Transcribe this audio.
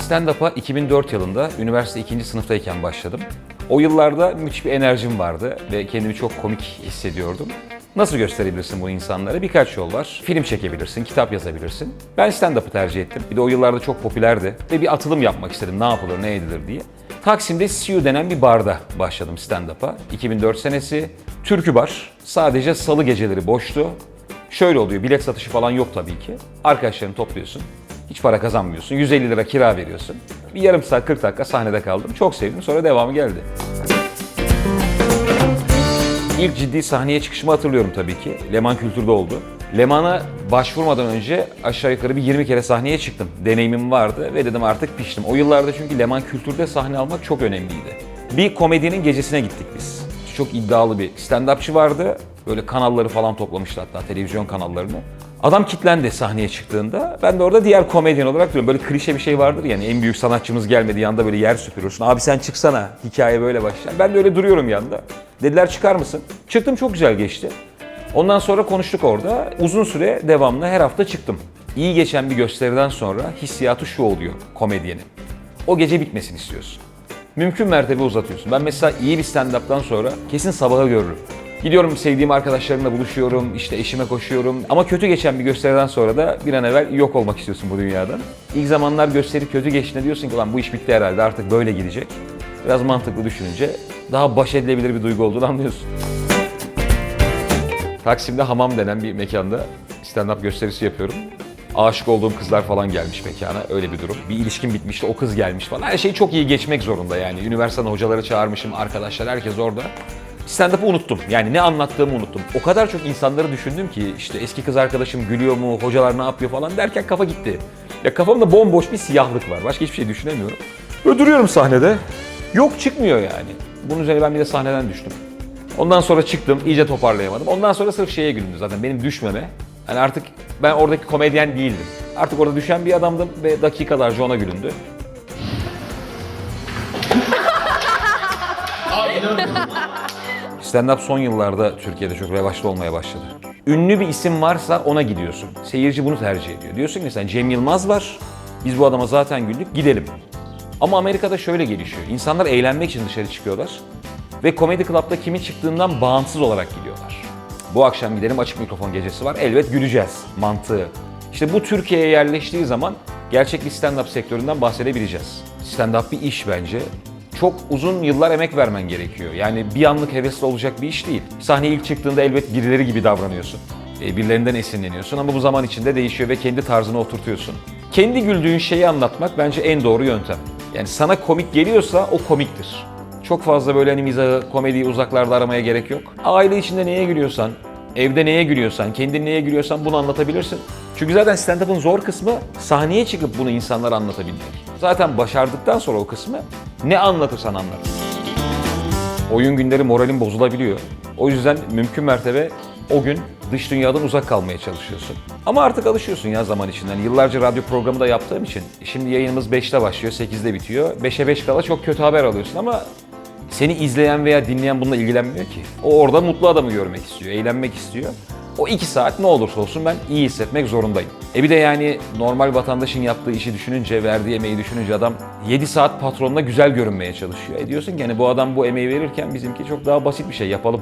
Stand-up'a 2004 yılında üniversite 2. sınıftayken başladım. O yıllarda müthiş bir enerjim vardı ve kendimi çok komik hissediyordum. Nasıl gösterebilirsin bunu insanlara? Birkaç yol var. Film çekebilirsin, kitap yazabilirsin. Ben stand-up'ı tercih ettim. Bir de o yıllarda çok popülerdi ve bir atılım yapmak istedim. Ne yapılır, ne edilir diye. Taksim'de Siu denen bir barda başladım stand-up'a. 2004 senesi. Türkü bar. Sadece salı geceleri boştu. Şöyle oluyor, bilet satışı falan yok tabii ki. Arkadaşlarını topluyorsun. Hiç para kazanmıyorsun. 150 lira kira veriyorsun. Bir yarım saat 40 dakika sahnede kaldım. Çok sevdim. Sonra devamı geldi. İlk ciddi sahneye çıkışımı hatırlıyorum tabii ki. Leman Kültür'de oldu. Leman'a başvurmadan önce aşağı yukarı bir 20 kere sahneye çıktım. Deneyimim vardı ve dedim artık piştim. O yıllarda çünkü Leman Kültür'de sahne almak çok önemliydi. Bir komedinin gecesine gittik biz. Çok iddialı bir stand-upçı vardı. Böyle kanalları falan toplamıştı hatta televizyon kanallarını. Adam kitlendi sahneye çıktığında. Ben de orada diğer komedyen olarak duruyorum. Böyle klişe bir şey vardır yani en büyük sanatçımız gelmedi yanda böyle yer süpürürsün. Abi sen çıksana hikaye böyle başlar. Ben de öyle duruyorum yanda. Dediler çıkar mısın? Çıktım çok güzel geçti. Ondan sonra konuştuk orada. Uzun süre devamlı her hafta çıktım. İyi geçen bir gösteriden sonra hissiyatı şu oluyor komedyenin. O gece bitmesini istiyorsun. Mümkün mertebe uzatıyorsun. Ben mesela iyi bir stand-up'tan sonra kesin sabaha görürüm. Gidiyorum sevdiğim arkadaşlarımla buluşuyorum, işte eşime koşuyorum. Ama kötü geçen bir gösteriden sonra da bir an evvel yok olmak istiyorsun bu dünyadan. İlk zamanlar gösteri kötü geçtiğinde diyorsun ki lan bu iş bitti herhalde artık böyle gidecek. Biraz mantıklı düşününce daha baş edilebilir bir duygu olduğunu anlıyorsun. Taksim'de Hamam denen bir mekanda stand-up gösterisi yapıyorum. Aşık olduğum kızlar falan gelmiş mekana. Öyle bir durum. Bir ilişkim bitmişti. O kız gelmiş falan. Her şey çok iyi geçmek zorunda yani. Üniversiteden hocaları çağırmışım. Arkadaşlar herkes orada. Stand-up'ı unuttum. Yani ne anlattığımı unuttum. O kadar çok insanları düşündüm ki işte eski kız arkadaşım gülüyor mu, hocalar ne yapıyor falan derken kafa gitti. Ya kafamda bomboş bir siyahlık var. Başka hiçbir şey düşünemiyorum. Böyle duruyorum sahnede. Yok çıkmıyor yani. Bunun üzerine ben bir de sahneden düştüm. Ondan sonra çıktım, iyice toparlayamadım. Ondan sonra sırf şeye gülündü zaten benim düşmeme. Yani artık ben oradaki komedyen değildim. Artık orada düşen bir adamdım ve dakikalarca ona gülündü. Stand-up son yıllarda Türkiye'de çok revaçta olmaya başladı. Ünlü bir isim varsa ona gidiyorsun. Seyirci bunu tercih ediyor. Diyorsun ki sen Cem Yılmaz var, biz bu adama zaten güldük, gidelim. Ama Amerika'da şöyle gelişiyor. İnsanlar eğlenmek için dışarı çıkıyorlar ve komedi klapta kimin çıktığından bağımsız olarak gidiyorlar. Bu akşam gidelim açık mikrofon gecesi var. Elbet güleceğiz mantığı. İşte bu Türkiye'ye yerleştiği zaman gerçek bir stand-up sektöründen bahsedebileceğiz. Stand-up bir iş bence. Çok uzun yıllar emek vermen gerekiyor. Yani bir anlık hevesle olacak bir iş değil. Sahneye ilk çıktığında elbet birileri gibi davranıyorsun. E, birilerinden esinleniyorsun ama bu zaman içinde değişiyor ve kendi tarzını oturtuyorsun. Kendi güldüğün şeyi anlatmak bence en doğru yöntem. Yani sana komik geliyorsa o komiktir. Çok fazla böyle hani mizahı, komediyi uzaklarda aramaya gerek yok. Aile içinde neye gülüyorsan, evde neye gülüyorsan, kendin neye gülüyorsan bunu anlatabilirsin. Çünkü zaten stand-up'ın zor kısmı sahneye çıkıp bunu insanlara anlatabilmek. Zaten başardıktan sonra o kısmı ne anlatırsan anlat. Oyun günleri moralin bozulabiliyor. O yüzden mümkün mertebe o gün dış dünyadan uzak kalmaya çalışıyorsun. Ama artık alışıyorsun ya zaman içinden. Yıllarca radyo programı da yaptığım için. Şimdi yayınımız 5'te başlıyor, 8'de bitiyor. 5'e 5 kala çok kötü haber alıyorsun ama seni izleyen veya dinleyen bununla ilgilenmiyor ki. O orada mutlu adamı görmek istiyor, eğlenmek istiyor. O iki saat ne olursa olsun ben iyi hissetmek zorundayım. E bir de yani normal vatandaşın yaptığı işi düşününce, verdiği emeği düşününce adam 7 saat patronla güzel görünmeye çalışıyor. E diyorsun ki hani bu adam bu emeği verirken bizimki çok daha basit bir şey yapalım.